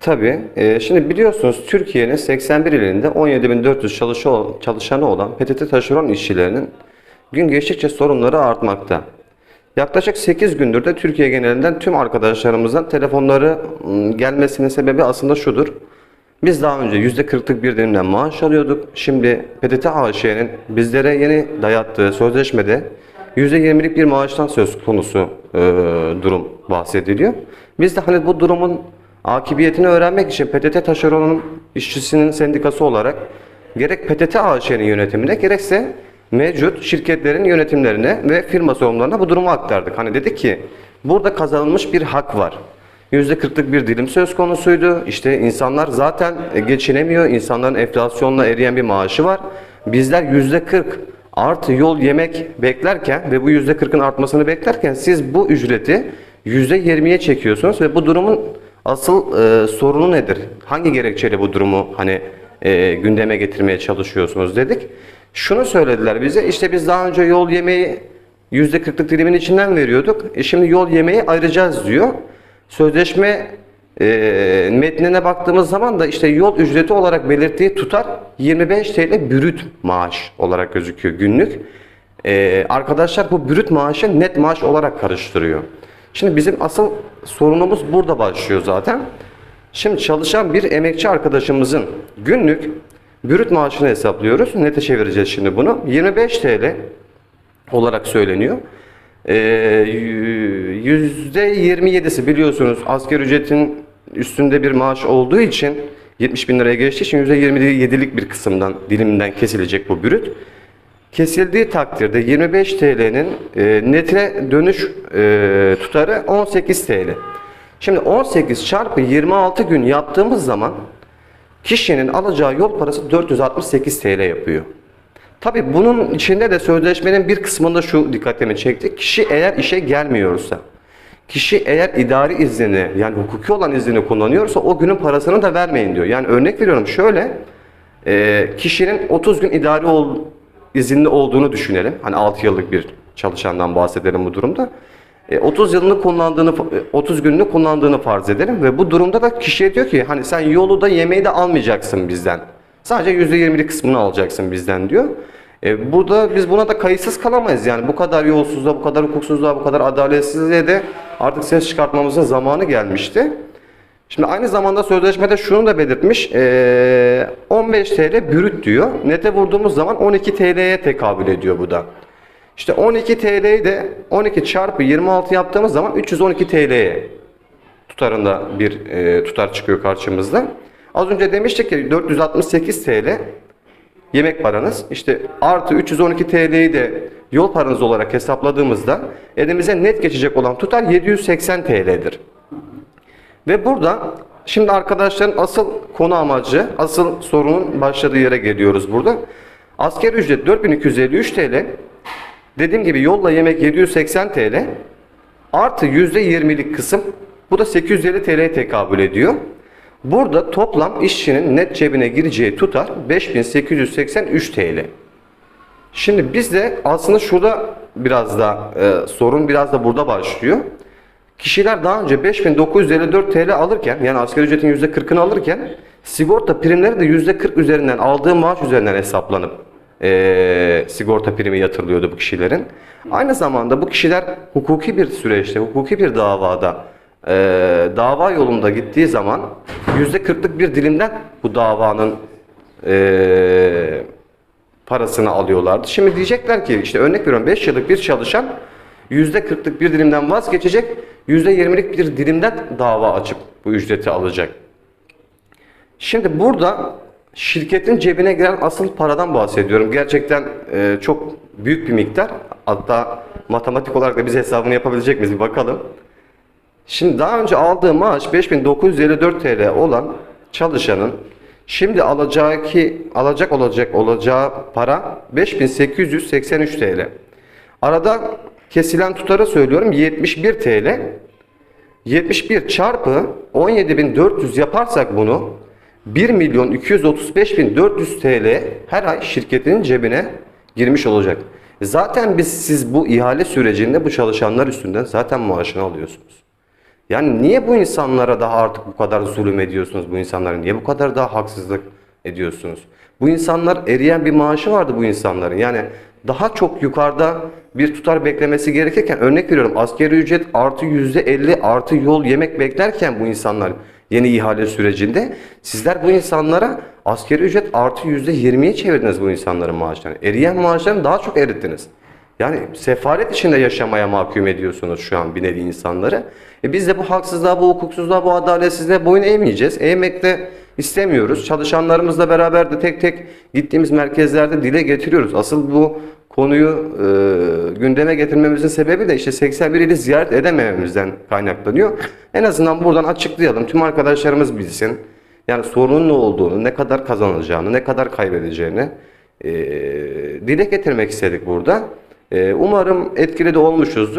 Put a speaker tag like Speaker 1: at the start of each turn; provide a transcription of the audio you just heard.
Speaker 1: Tabii. Ee, şimdi biliyorsunuz Türkiye'nin 81 ilinde 17.400 çalışı- çalışanı olan PTT taşeron işçilerinin gün geçtikçe sorunları artmakta. Yaklaşık 8 gündür de Türkiye genelinden tüm arkadaşlarımızdan telefonları gelmesinin sebebi aslında şudur. Biz daha önce %40'lık bir dilimden maaş alıyorduk. Şimdi PTT AŞ'nin bizlere yeni dayattığı sözleşmede %20'lik bir maaştan söz konusu e, durum bahsediliyor. Biz de hani bu durumun akıbiyetini öğrenmek için PTT taşeronun işçisinin sendikası olarak gerek PTT AŞ'nin yönetimine gerekse mevcut şirketlerin yönetimlerine ve firma sorumlularına bu durumu aktardık. Hani dedik ki burada kazanılmış bir hak var. %40'lık bir dilim söz konusuydu. İşte insanlar zaten e, geçinemiyor. İnsanların enflasyonla eriyen bir maaşı var. Bizler %40 artı yol yemek beklerken ve bu %40'ın artmasını beklerken siz bu ücreti %20'ye çekiyorsunuz ve bu durumun asıl e, sorunu nedir? Hangi gerekçeyle bu durumu hani e, gündeme getirmeye çalışıyorsunuz dedik. Şunu söylediler bize işte biz daha önce yol yemeği %40'lık dilimin içinden veriyorduk. E şimdi yol yemeği ayıracağız diyor. Sözleşme e, metnine baktığımız zaman da işte yol ücreti olarak belirttiği tutar 25 TL brüt maaş olarak gözüküyor günlük. E, arkadaşlar bu brüt maaşı net maaş olarak karıştırıyor. Şimdi bizim asıl sorunumuz burada başlıyor zaten. Şimdi çalışan bir emekçi arkadaşımızın günlük brüt maaşını hesaplıyoruz. Nete çevireceğiz şimdi bunu. 25 TL olarak söyleniyor. Ee, %27'si biliyorsunuz asgari ücretin üstünde bir maaş olduğu için 70 bin liraya geçtiği için %27'lik bir kısımdan dilimden kesilecek bu brüt. Kesildiği takdirde 25 TL'nin e, netine dönüş e, tutarı 18 TL. Şimdi 18 çarpı 26 gün yaptığımız zaman kişinin alacağı yol parası 468 TL yapıyor. Tabi bunun içinde de sözleşmenin bir kısmında şu dikkatimi çekti. Kişi eğer işe gelmiyorsa, kişi eğer idari iznini yani hukuki olan iznini kullanıyorsa o günün parasını da vermeyin diyor. Yani örnek veriyorum şöyle, e, kişinin 30 gün idari ol, izinli olduğunu düşünelim. Hani 6 yıllık bir çalışandan bahsedelim bu durumda. E, 30 yılını kullandığını, e, 30 gününü kullandığını farz edelim ve bu durumda da kişiye diyor ki hani sen yolu da yemeği de almayacaksın bizden. Sadece %20'lik kısmını alacaksın bizden diyor. E, burada biz buna da kayıtsız kalamayız yani bu kadar yolsuzluğa, bu kadar hukuksuzluğa, bu kadar adaletsizliğe de artık ses çıkartmamızın zamanı gelmişti. Şimdi aynı zamanda sözleşmede şunu da belirtmiş, e, 15 TL bürüt diyor. Nete vurduğumuz zaman 12 TL'ye tekabül ediyor bu da. İşte 12 TL'yi de 12 çarpı 26 yaptığımız zaman 312 TL'ye tutarında bir tutar çıkıyor karşımızda. Az önce demiştik ki 468 TL yemek paranız. İşte artı 312 TL'yi de yol paranız olarak hesapladığımızda elimize net geçecek olan tutar 780 TL'dir. Ve burada şimdi arkadaşların asıl konu amacı, asıl sorunun başladığı yere geliyoruz burada. Asker ücret 4253 TL. Dediğim gibi yolla yemek 780 TL. Artı %20'lik kısım bu da 850 TL'ye tekabül ediyor. Burada toplam işçinin net cebine gireceği tutar 5883 TL. Şimdi biz de aslında şurada biraz da e, sorun biraz da burada başlıyor. Kişiler daha önce 5954 TL alırken yani asgari ücretin %40'ını alırken sigorta primleri de %40 üzerinden aldığı maaş üzerinden hesaplanıp eee, sigorta primi yatırılıyordu bu kişilerin. Aynı zamanda bu kişiler hukuki bir süreçte, hukuki bir davada eee, dava yolunda gittiği zaman %40'lık bir dilimden bu davanın eee parasını alıyorlardı. Şimdi diyecekler ki işte örnek veriyorum 5 yıllık bir çalışan %40'lık bir dilimden vazgeçecek, %20'lik bir dilimden dava açıp bu ücreti alacak. Şimdi burada şirketin cebine giren asıl paradan bahsediyorum. Gerçekten e, çok büyük bir miktar. Hatta matematik olarak da biz hesabını yapabilecek miyiz bir bakalım. Şimdi daha önce aldığı maaş 5954 TL olan çalışanın şimdi alacağı ki alacak olacak olacağı para 5883 TL. Arada kesilen tutarı söylüyorum 71 TL. 71 çarpı 17.400 yaparsak bunu 1 milyon 235.400 TL her ay şirketin cebine girmiş olacak. Zaten biz siz bu ihale sürecinde bu çalışanlar üstünden zaten maaşını alıyorsunuz. Yani niye bu insanlara daha artık bu kadar zulüm ediyorsunuz bu insanlara? Niye bu kadar daha haksızlık ediyorsunuz? Bu insanlar eriyen bir maaşı vardı bu insanların. Yani daha çok yukarıda bir tutar beklemesi gerekirken örnek veriyorum asgari ücret artı yüzde elli artı yol yemek beklerken bu insanlar yeni ihale sürecinde sizler bu insanlara asgari ücret artı yüzde yirmiye çevirdiniz bu insanların maaşlarını. Eriyen maaşlarını daha çok erittiniz. Yani sefalet içinde yaşamaya mahkum ediyorsunuz şu an bir nevi insanları. E biz de bu haksızlığa, bu hukuksuzluğa, bu adaletsizliğe boyun eğmeyeceğiz. Eğmek de istemiyoruz. Çalışanlarımızla beraber de tek tek gittiğimiz merkezlerde dile getiriyoruz. Asıl bu konuyu e, gündeme getirmemizin sebebi de işte 81 ili ziyaret edemememizden kaynaklanıyor. En azından buradan açıklayalım. Tüm arkadaşlarımız bilsin. Yani sorunun ne olduğunu, ne kadar kazanılacağını, ne kadar kaybedeceğini e, dile getirmek istedik burada. E, umarım etkili de olmuşuzdur.